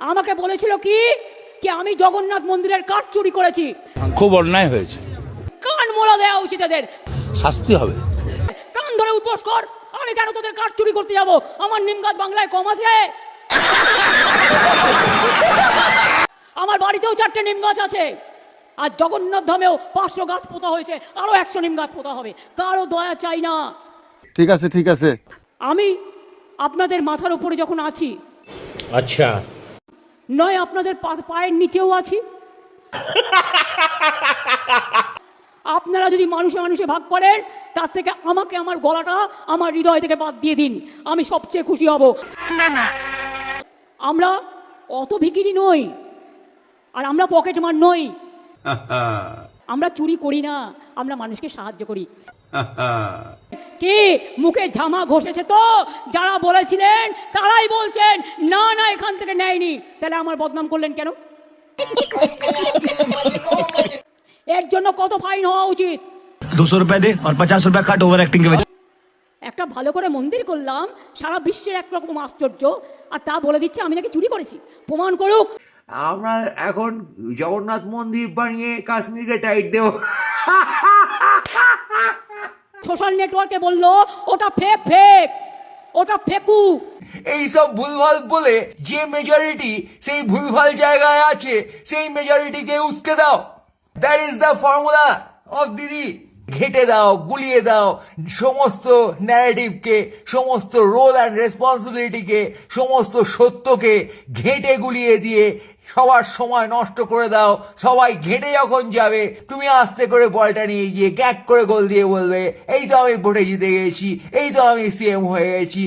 আমাকে বলেছিল কি? কি আমি জগন্নাথ মন্দিরের কাঠ চুরি করেছি। খুব অন্যায় হয়েছে। কান মোলা দেওয়া উচিত এদের। শাস্তি হবে। কান ধরে উপোস কর আমি কেন তোদের কাঠ চুরি করতে যাব? আমার নিমগাছ বাংলায় কম আছে? আমার বাড়িতেও চারটে নিম গাছ আছে। আর জগন্নাথ ধামেও পাঁচশো গাছ পোতা হয়েছে আরও একশো নিম গাছ পোতা হবে। কারও দয়া চাই না। ঠিক আছে ঠিক আছে। আমি আপনাদের মাথার উপরে যখন আছি আচ্ছা। নয় আপনাদের পা- পায়ের নিচেও আছি। আপনারা যদি মানুষে মানুষে ভাগ করেন তার থেকে আমাকে আমার গলাটা আমার হৃদয় থেকে বাদ দিয়ে দিন। আমি সবচেয়ে খুশি হব। আমরা অত ভিকিরি নই আর আমরা পকেট মার নই আমরা চুরি করি না আমরা মানুষকে সাহায্য করি। কি মুখে ঝামা ঘষেছে তো? যারা বলেছিলেন তারাই বলছেন না না এখান থেকে নেয়নি। তাহলে আমার বদনাম করলেন কেন? এর জন্য কত ফাইন হওয়া উচিত? দুশো রুপিয়া দে আর পঞ্চাশ রুপিয়া কাট ওভার অ্যাক্টিং একটা ভালো করে মন্দির করলাম সারা বিশ্বের একরকম আশ্চর্য আর তা বলে দিচ্ছে আমি নাকি চুরি করেছি। প্রমাণ করুক। আমরা এখন জগন্নাথ মন্দির বানিয়ে কাশ্মীরকে টাইট দেব। সোশ্যাল নেটওয়ার্কে বলল ওটা ফেক ফেক ওটা ফেকু। এইসব ভুলভাল বলে যে মেজরিটি সেই ভুলভাল জায়গায় আছে সেই মেজরিটিকে উস্কে দাও। That is the formula of Didi ঘেটে দাও, গুলিয়ে দাও, সমস্ত ন্যারেটিভকে সমস্ত রোল অ্যান্ড রেসপন্সিবিলিটিকে সমস্ত সত্যকে ঘেটে গুলিয়ে দিয়ে সবার সময় নষ্ট করে দাও। সবাই ঘেটে যখন যাবে, তুমি আস্তে করে বলটা নিয়ে গিয়ে ক্যাক করে গোল দিয়ে বলবে, এই তো আমি ভোটে জিতে গেছি এই তো আমি সিএম হয়ে গেছি।